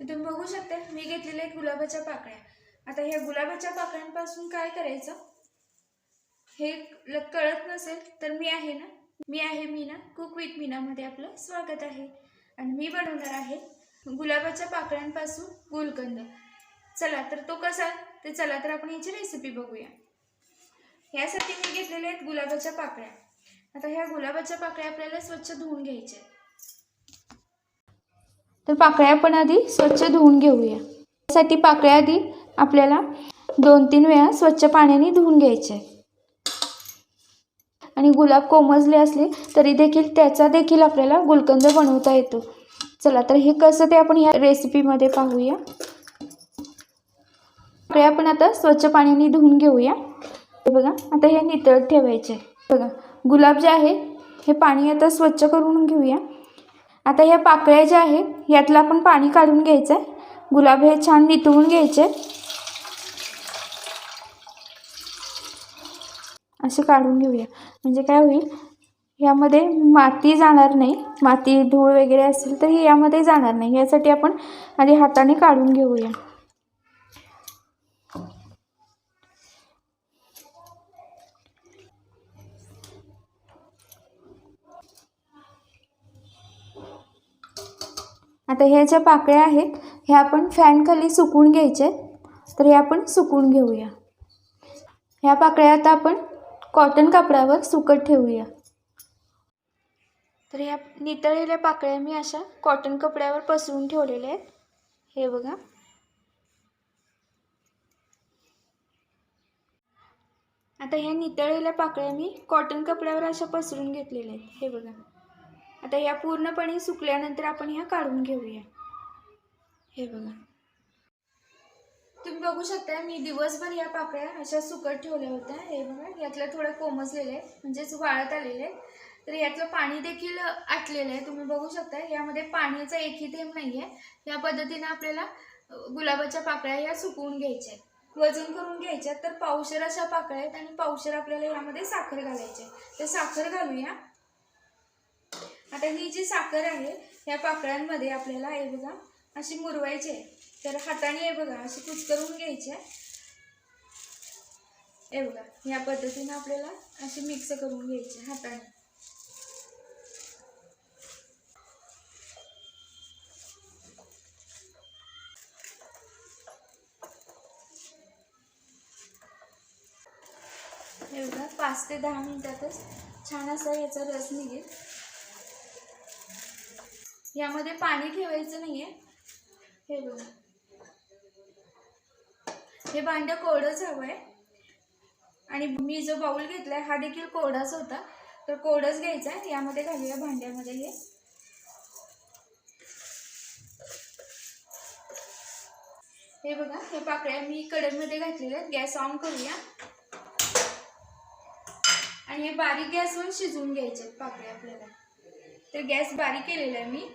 तर तुम्ही बघू शकता मी घेतलेल्या आहेत गुलाबाच्या पाकळ्या. आता ह्या गुलाबाच्या पाकळ्यांपासून काय करायचं? हे कळत नसेल तर मी आहे ना मी आहे मीना कुक विथ मीनामध्ये आपलं स्वागत आहे. आणि मी बनवणार आहे गुलाबाच्या पाकळ्यांपासून गुलकंद चला तर तो कसा? ते चला तर आपण याची रेसिपी बघूया. ह्यासाठी मी घेतलेल्या आहेत गुलाबाच्या पाकळ्या. आता ह्या गुलाबाच्या पाकळ्या आपल्याला स्वच्छ धुवून घ्यायच्या आहेत. तर पाकळ्या आपण आधी स्वच्छ धुवून घेऊया. त्यासाठी पाकळ्या आधी आपल्याला दोन तीन वेळा स्वच्छ पाण्याने धुवून घ्यायचे आहेत. आणि गुलाब कोमजले असले तरी देखील त्याचा देखील आपल्याला गुलकंद बनवता येतो. चला तर हे कसं ते आपण ह्या रेसिपीमध्ये पाहूया. पाकळ्या आपण आता स्वच्छ पाण्याने धुवून घेऊया. बघा आता हे नितळत ठेवायचे आहे. बघा गुलाब जे आहे हे पाणी आता स्वच्छ करून घेऊया. आता ह्या पाकळ्या ज्या आहेत यातलं आपण पाणी काढून घ्यायचं आहे गुलाब हे छान नितळून घ्यायचे. असे काढून घेऊया. म्हणजे काय होईल यामध्ये माती जाणार नाही. माती धूळ वगैरे असेल तर ही यामध्ये जाणार नाही. यासाठी आपण आधी हाताने काढून घेऊया. आता ह्या ज्या पाकळ्या आहेत ह्या आपण फॅनखाली सुकून घ्यायचे. तर हे आपण सुकून घेऊया. ह्या पाकळ्या आता आपण कॉटन कापडावर सुकत ठेवूया. तर ह्या नितळलेल्या पाकळ्या मी अशा कॉटन कपड्यावर पसरून ठेवलेल्या आहेत. हे बघा. आता ह्या नितळलेल्या पाकळ्या मी कॉटन कपड्यावर अशा पसरून घेतलेल्या आहेत. हे बघा. आता ह्या पूर्णपणे सुकल्यानंतर आपण ह्या काढून घेऊया. हे बघा. तुम्ही बघू शकता मी दिवसभर या पाकळ्या अशा सुकट ठेवल्या होत्या. हे बघा यातलं थोडं कोमजलेलं आहे म्हणजेच वाळत आलेलं आहे. तर यातलं पाणी देखील आटलेलं आहे. तुम्ही बघू शकता यामध्ये पाण्याचा एकही थेंब नाही आहे या पद्धतीनं आपल्याला गुलाबाच्या पाकळ्या ह्या सुकवून घ्यायच्या आहेत. वजन करून घ्यायच्या तर पावशर अशा पाकळ्या आहेत आणि पावशर आपल्याला यामध्ये साखर घालायची आहे. तर साखर घालूया. आता ही जी साखर आहे ह्या पाकळ्यांमध्ये आपल्याला हे बघा अशी मुरवायची आहे. तर हाताने हे बघा अशी कुचकरून घ्यायची आहे. हे बघा या पद्धतीनं आपल्याला अशी मिक्स करून घ्यायची आहे हाताने. हे बघा पाच ते दहा मिनिटातच छान असा याचा रस निघेल. यामध्ये पाणी ठेवायचं नाहीये. हे बघा. हे भांडं कोरडंच हवं आहे आणि मी जो बाऊल घेतलाय हा देखील कोरडाच होता. तर कोरडच घ्यायचा आहे. यामध्ये घालूया भांड्यामध्ये हे. हे बघा हे पाकळ्या मी कढईमध्ये घातलेल्या आहेत. गॅस ऑन करूया. आणि हे बारीक गॅसवर शिजवून घ्यायचे आहेत पाकळ्या आपल्याला. तर गॅस बारीक केलेला आहे मी.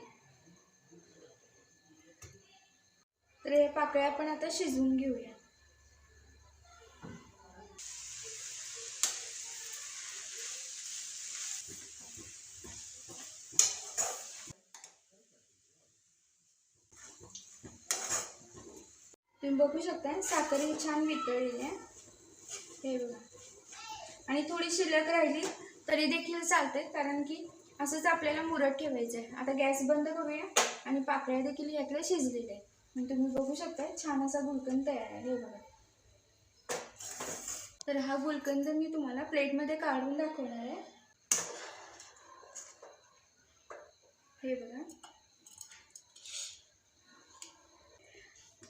तर हे पाकळ्या आपण आता शिजवून घेऊया. तुम्ही बघू शकता साखर ही छान वितळलेली आहे हे बघा. आणि थोडी शिल्लक राहिली तरी देखील चालते कारण की असंच आपल्याला मुरत ठेवायचं आहे आता गॅस बंद करूया आणि पाकळ्या देखील यातल्या शिजलेल्या आहेत. तुम्ही बघू शकता छान असा गुलकंद तयार आहे हे बघा. तर हा गुलकंद मी तुम्हाला प्लेटमध्ये काढून दाखवणार आहे. हे बघा.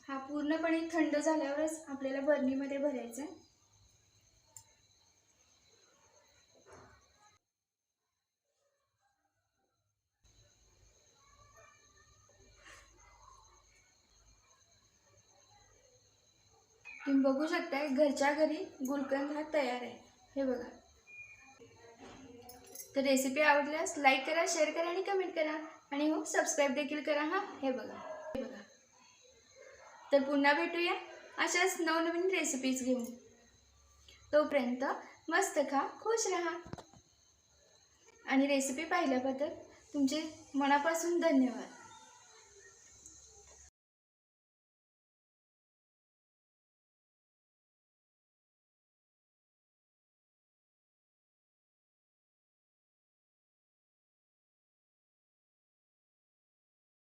हा पूर्णपणे थंड झाल्यावरच आपल्याला बरणीमध्ये भरायचा आहे. तुम्ही बघू शकताय घरच्या घरी गुलकंद हा तयार आहे. हे बघा. तर रेसिपी आवडल्यास लाईक करा शेअर करा आणि कमेंट करा. आणि हो सबस्क्राईब देखील करा हा. हे बघा. हे बघा. तर पुन्हा भेटूया अशाच नवनवीन रेसिपीज घेऊन. तोपर्यंत मस्त खा खुश राहा. आणि रेसिपी पाहिल्याबद्दल तुमचे मनापासून धन्यवाद.